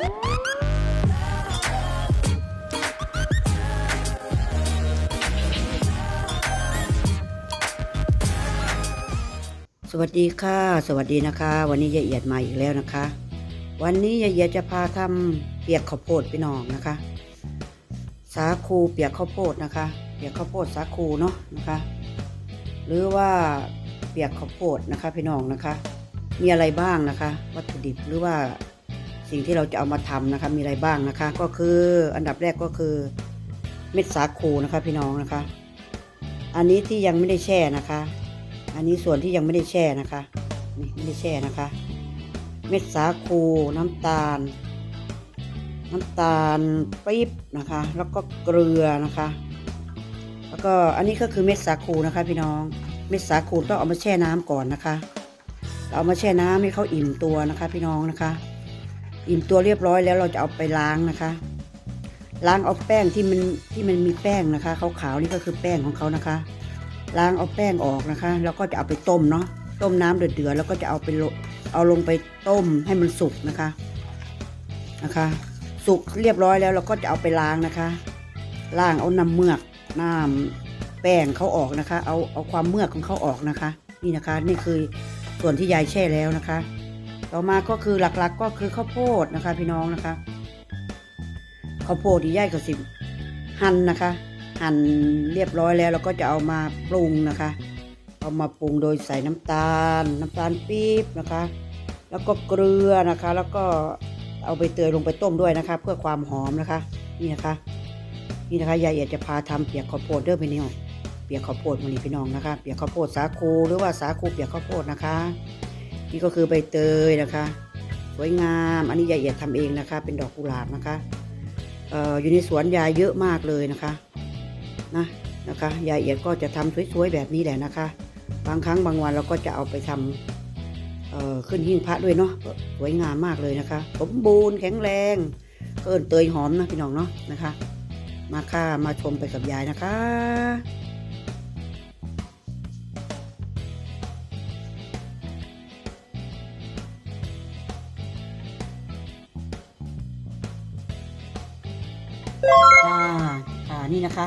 สวัสดีค่ะ สวัสดีนะคะ วันนี้ยายเอียดมาอีกแล้วนะคะ วันนี้ยายเอียดจะพาทำเปียกข้าวโพดพี่น้องนะคะ สาคูเปียกข้าวโพดนะคะ เปียกข้าวโพดสาคูเนาะนะคะ หรือว่าเปียกข้าวโพดนะคะพี่น้องนะคะ มีอะไรบ้างนะคะ วัตถุดิบหรือว่า สิ่งที่เราจะเอามาทำนะคะ มีอะไรบ้างนะคะ ก็คืออันดับแรกก็คือเม็ดสาคูนะคะพี่น้องนะคะ อันนี้ที่ยังไม่ได้แช่นะคะ อันนี้ส่วนที่ยังไม่ได้แช่นะคะนี่ไม่ได้แช่นะคะ เม็ดสาคูน้ำตาล น้ำตาลปี๊บนะคะ แล้วก็เกลือนะคะ แล้วก็อันนี้ก็คือเม็ดสาคูนะคะ พี่น้อง เม็ดสาคูต้องเอามาแช่น้ำก่อนนะคะ เราเอามาแช่น้ำให้เขาอิ่มตัวนะคะ พี่น้องนะคะ อิ่มตัวเรียบร้อยแล้วเราจะเอาไปล้างนะคะ ล้างเอาแป้งที่มันที่มันมีแป้งนะคะขาวๆนี่ก็คือแป้งของเขานะคะ ล้างเอาแป้งออกนะคะ แล้วก็จะเอาไปต้มเนาะต้มน้ำเดือดๆแล้วก็จะเอาไปเอาลงไปต้มให้มันสุกนะคะนะคะ สุกเรียบร้อยแล้วเราก็จะเอาไปล้างนะคะล้างเอาน้ำเมือกน้ำแป้งเขาออกนะคะ เอาเอาความเมือกของเขาออกนะคะ นี่นะคะ นี่คือส่วนที่ยายแช่แล้วนะคะ ต่อมาก็คือหลักๆก็คือข้าวโพดนะคะ พี่น้องนะคะข้าวโพดที่ยายก็สิหั่นนะคะ หั่นเรียบร้อยแล้วเราก็จะเอามาปรุงนะคะ เอามาปรุงโดยใส่น้ำตาล น้ำตาลปี๊บนะคะ แล้วก็เกลือนะคะ แล้วก็เอาใบเตยลงไปต้มด้วยนะคะ เพื่อความหอมนะคะ นี่นะคะ นี่นะคะยายเอียดจะพาทำเปียกข้าวโพดเด้อพี่น้องเปียกข้าวโพดมันนี่พี่น้องนะคะ เปียกข้าวโพดสาคูหรือว่าสาคูเปียกข้าวโพดนะคะ นี่ก็คือใบเตยนะคะ สวยงาม อันนี้ยายเอียดทำเองนะคะ เป็นดอกกุหลาบนะคะเอ่ออยู่ในสวนยายเยอะมากเลยนะคะนะนะคะยายเอียดก็จะทำสวยๆแบบนี้แหละนะคะ บางครั้งบางวันเราก็จะเอาไปทำเอ่อขึ้นหิ้งพระด้วยเนาะสวยงามมากเลยนะคะ สมบูรณ์แข็งแรงเอินเตยหอมนะพี่น้องเนาะนะคะ มาค่ะมาชมไปกับยายนะคะ ค่ะค่ะนี่นะคะ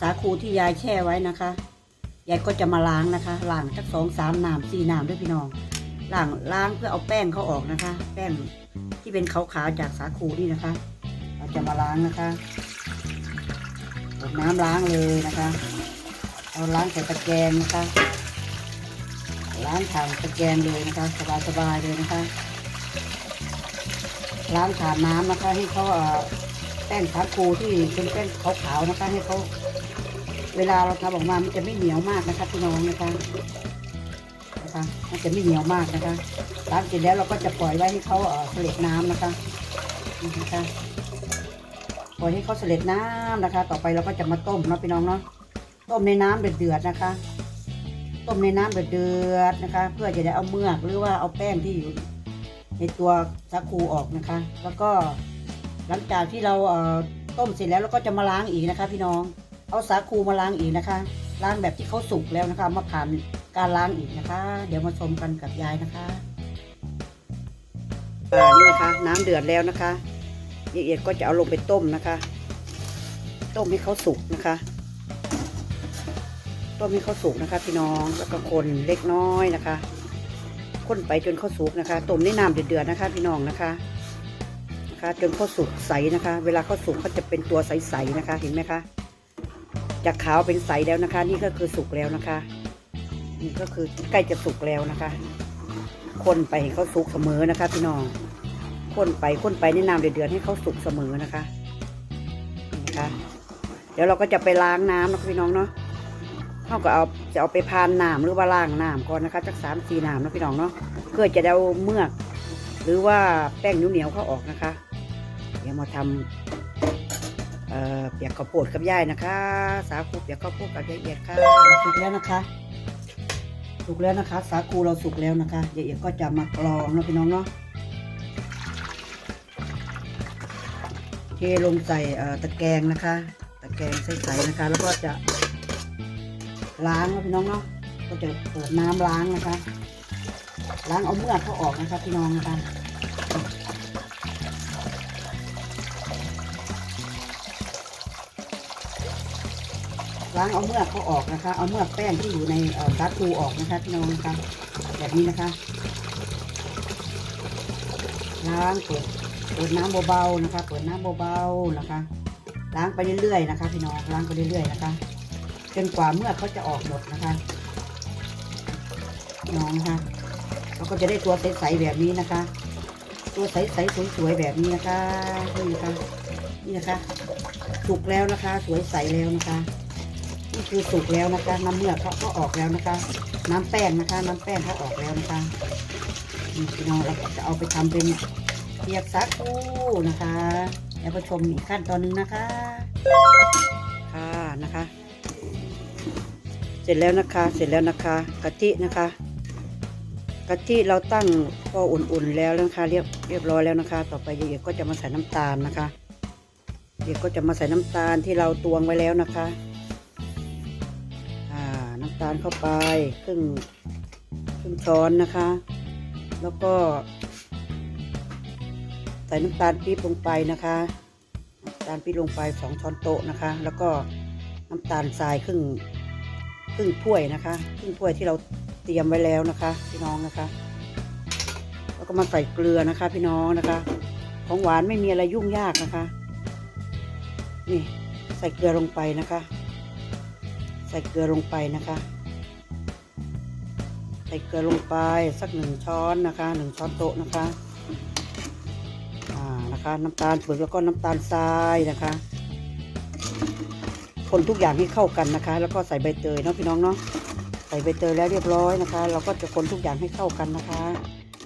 สาคูที่ยายแช่ไว้นะคะยายก็จะมาล้างนะคะล้างสักสองสามน้ำสี่น้ำด้วยพี่น้องล้างล้างเพื่อเอาแป้งเขาออกนะคะ แป้งที่เป็นขาวๆจากสาคูนี่นะคะ เราจะมาล้างนะคะเปิดน้ำล้างเลยนะคะเอาล้างใส่ตะแกรงนะคะ ล้างผ่านตะแกรงเลยนะคะ สบายๆเลยนะคะ ล้างผ่านน้ำนะคะให้เขาเอ่อ ป้งสาคูที่เป็นแป้งขาวๆนะคะ ให้เขาเวลาเราทำออกมามันจะไม่เหนียวมากนะคะพี่น้องนะคะนะคะมันจะไม่เหนียวมากนะคะล้างเสร็จแล้วเราก็จะปล่อยไว้ให้เขาเอ่อเสล็ดน้ำนะคะนะคะปล่อยให้เขาเสล็ดน้ำนะคะ ต่อไปเราก็จะมาต้มเนาะพี่น้องเนาะต้มในน้ำเดือดๆนะคะ ต้มในน้ำเดือดๆนะคะ เพื่อจะได้เอาเมือกหรือว่าเอาแป้งที่อยู่ในตัวสาคูออกนะคะ แล้วก็ หลังจากที่เราเอ่อต้มเสร็จแล้วเราก็จะมาล้างอีกนะคะ พี่น้อง เอาสาคูมาล้างอีกนะคะ ล้างแบบที่เขาสุกแล้วนะคะ มาผ่านการล้างอีกนะคะ เดี๋ยวมาชมกันกับยายนะคะนี่นะคะ น้ำเดือดแล้วนะคะยายเอียดก็จะเอาลงไปต้มนะคะ ต้มให้เขาสุกนะคะ ต้มให้เขาสุกนะคะ พี่น้องแล้วก็คนเล็กน้อยนะคะ คนไปจนเขาสุกนะคะ ต้มในน้ำเดือดๆนะคะ พี่น้องนะคะ จนเขาสุกใสนะคะ เวลาเขาสุกเขาจะเป็นตัวใสๆนะคะ เห็นไหมคะ จากขาวเป็นใสแล้วนะคะ นี่ก็คือสุกแล้วนะคะ นี่ก็คือใกล้จะสุกแล้วนะคะ คนไปให้เขาสุกเสมอนะคะ พี่น้อง คนไปคนไปในน้ำเดือดๆให้เขาสุกเสมอนะคะนะคะ เดี๋ยวเราก็จะไปล้างน้ำนะคะพี่น้องเนาะเขาก็เอาจะเอาไปพานน้ำหรือว่าล้างน้ำก่อนนะคะจักสามสี่น้ำนะพี่น้องเนาะเพื่อจะได้เอาเมือก หรือว่าแป้งเหนียวๆเขาออกนะคะ เดี๋ยวมาทำเอ่อเปียกข้าวโพดกับยายนะคะ สาคูเปียกข้าวโพดกับยายเอียดค่ะสุกแล้วนะคะสุกแล้วนะคะ สาคูเราสุกแล้วนะคะยายเอียดก็จะมากรองนะพี่น้องเนาะเทลงใส่ตะแกรงนะคะ ตะแกรงใส่ๆนะคะ แล้วก็จะล้างนะพี่น้องเนาะก็จะเปิดน้ำล้างนะคะ ล้างเอาเมือกเขาออกนะคะพี่น้องนะคะ ล้างเอาเมือกเขาออกนะคะ เอาเมือกแป้งที่อยู่ในเอ่อสาคูออกนะคะพี่น้องนะคะแบบนี้นะคะ ล้างเปิดเปิดน้ำเบาๆนะคะ เปิดน้ำเบาๆนะคะ ล้างไปเรื่อยๆนะคะ พี่น้องล้างไปเรื่อยๆนะคะ จนกว่าเมือกเขาจะออกหมดนะคะน้องนะคะเราก็จะได้ตัวใสๆแบบนี้นะคะ ตัวใสๆสวยๆแบบนี้นะคะนี่นะคะนี่นะคะสุกแล้วนะคะ สวยใสแล้วนะคะ นี่คือสุกแล้วนะคะ น้ำเมือกเขาก็ออกแล้วนะคะ น้ำแป้งนะคะ น้ำแป้งเขาออกแล้วนะคะนี่พี่น้องเราจะเอาไปทำเป็นเปียกสาคูนะคะ แล้วไปชมอีกขั้นตอนนึงนะคะ ค่ะนะคะ เสร็จแล้วนะคะ เสร็จแล้วนะคะกะทินะคะกะทิเราตั้งก็อุ่นๆแล้วนะคะ เรียบเรียบร้อยแล้วนะคะ ต่อไปเด็กๆก็จะมาใส่น้ำตาลนะคะ เด็กก็จะมาใส่น้ำตาลที่เราตวงไว้แล้วนะคะำตาลเข้าไปครึ่งครึ่งช้อนนะคะ แล้วก็ ใส่น้ำตาลปี๊บลงไปนะคะน้ำตาลปี๊บลงไปสองช้อนโต๊ะนะคะ แล้วก็น้ำตาลทรายครึ่งครึ่งถ้วยนะคะครึ่งถ้วยที่เราเตรียมไว้แล้วนะคะ พี่น้องนะคะ แล้วก็มาใส่เกลือนะคะ พี่น้องนะคะ ของหวานไม่มีอะไรยุ่งยากนะคะ นี่ใส่เกลือลงไปนะคะ ส่เกลือลงไปนะคะ ใส่เกลือลงไปสักหนึ่งช้อนนะคะหนึ่งช้อนโต๊ะนะคะอ่านะคะ น้ำตาลปุ๋ยแล้วก็น้ำตาลทรายนะคะ คนทุกอย่างให้เข้ากันนะคะ แล้วก็ใส่ใบเตยเนาะพี่น้องเนาะใส่ใบเตยแล้วเรียบร้อยนะคะ เราก็จะคนทุกอย่างให้เข้ากันนะคะ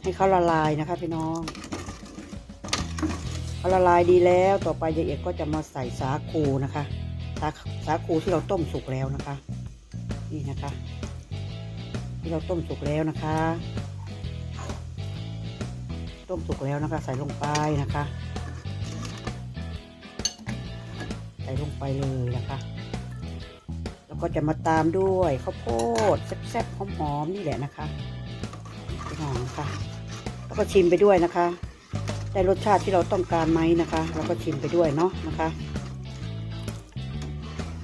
ให้เขาละลายนะคะ พี่น้องละลายดีแล้วต่อไปยายเอกก็จะมาใส่สาคูนะคะ สาสาคูที่เราต้มสุกแล้วนะคะ นี่นะคะ ที่เราต้มสุกแล้วนะคะ ต้มสุกแล้วนะคะ ใส่ลงไปนะคะ ใส่ลงไปเลยนะคะ แล้วก็จะมาตามด้วยข้าวโพดแซ่บๆหอมๆนี่แหละนะคะพี่น้องนะคะแล้วก็ชิมไปด้วยนะคะ ได้รสชาติที่เราต้องการไหมนะคะแล้วก็ชิมไปด้วยเนาะนะคะ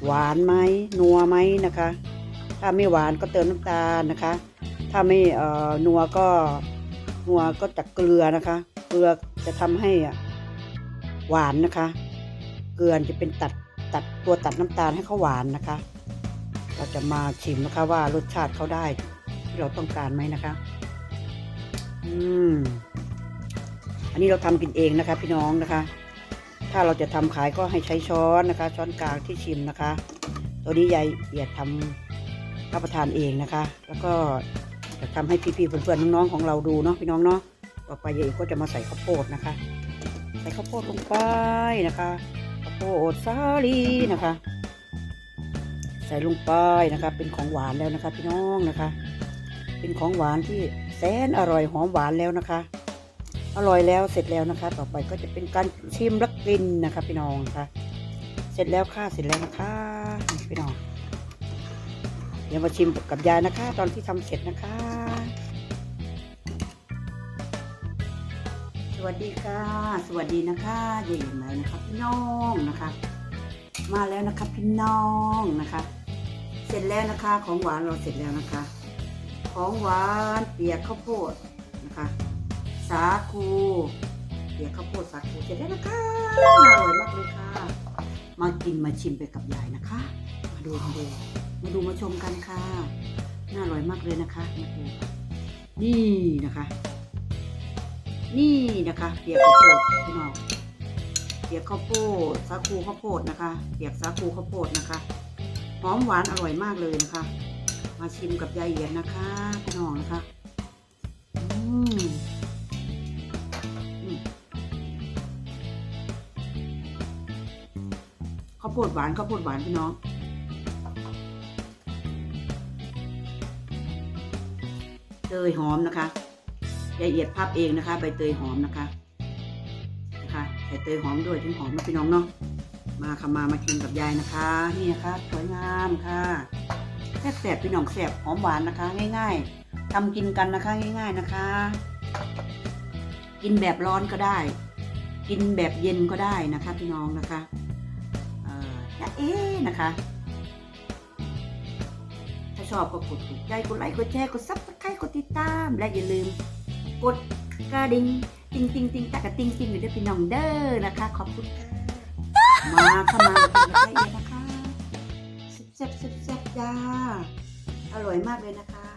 หวานไหมนัวไหมนะคะ ถ้าไม่หวานก็เติมน้ำตาลนะคะ ถ้าไม่เอ่อนัวก็นัวก็จากเกลือนะคะ เกลือจะทำให้อะหวานนะคะ เกลือจะเป็นตัดตัดตัวตัดน้ำตาลให้เขาหวานนะคะ เราจะมาชิมนะคะว่ารสชาติเขาได้ที่เราต้องการไหมนะคะ อืม อันนี้เราทำกินเองนะคะ พี่น้องนะคะ ถ้าเราจะทำขายก็ให้ใช้ช้อนนะคะ ช้อนกลางที่ชิมนะคะ ตัวนี้ยายเอียดทำรับประทานเองนะคะ แล้วก็จะทำให้พี่ๆเพื่อนๆน้องๆของเราดูเนาะพี่น้องเนาะต่อไปยายเอกก็จะมาใส่ข้าวโพดนะคะ ใส่ข้าวโพดลงไปนะคะข้าวโพดสาลีนะคะ ใส่ลงไปนะคะ เป็นของหวานแล้วนะคะ พี่น้องนะคะ เป็นของหวานที่แสนอร่อยหอมหวานแล้วนะคะ อร่อยแล้วเสร็จแล้วนะคะ ต่อไปก็จะเป็นการชิมและกินนะคะ พี่น้องนะคะเสร็จแล้วค่ะเสร็จแล้วนะคะพี่น้องเดี๋ยวมาชิมกับยายนะคะ ตอนที่ทำเสร็จนะคะ สวัสดีค่ะ สวัสดีนะคะยายมาแล้วนะคะพี่น้องนะคะ มาแล้วนะคะพี่น้องนะคะ เสร็จแล้วนะคะของหวานเราเสร็จแล้วนะคะ ของหวานเปียกข้าวโพดนะคะ สาคูเปียกข้าวโพดสาคูเสร็จแล้วนะคะน่าอร่อยมากเลยค่ะ มากินมาชิมไปกับยายนะคะ มาดูมาดูมาดูมาชมกันค่ะ น่าอร่อยมากเลยนะคะมาดูนี่นะคะ นี่นะคะเปียกข้าวโพดพี่น้องเปียกข้าวโพดสาคูข้าวโพดนะคะเปียกสาคูข้าวโพดนะคะหอมหวานอร่อยมากเลยนะคะ มาชิมกับยายเอียนนะคะพี่น้องนะคะ ข้าวโพดหวานข้าวโพดหวานพี่น้องเตยหอมนะคะยายเอียดพับเองนะคะใบเตยหอมนะคะนะคะใส่เตยหอมด้วยถึงหอมนะพี่น้องเนาะมาค่ะมามาชิมกับยายนะคะ นี่นะคะสวยงามค่ะแซ่บแสบพี่น้องแสบหอมหวานนะคะ ง่าย ๆทำกินกันนะคะง่าย ๆนะคะ กินแบบร้อนก็ได้ กินแบบเย็นก็ได้นะคะ พี่น้องนะคะ เอ่อจะเอ๊นะคะาชอบก็กดถูกใจกดไลค์กดแชร์กดซับสไครต์กดติดตาม และอย่าลืม กดกระดิ่งติงติงติงตะกะติงติงอยู่ด้วยพี่น้องเด้อนะคะ ขอบคุณค่ะมาเข้ามาเป็นกระเทียนะคะแซ่บแซ่บแซ่บแซ่บจ้าอร่อยมากเลยนะคะ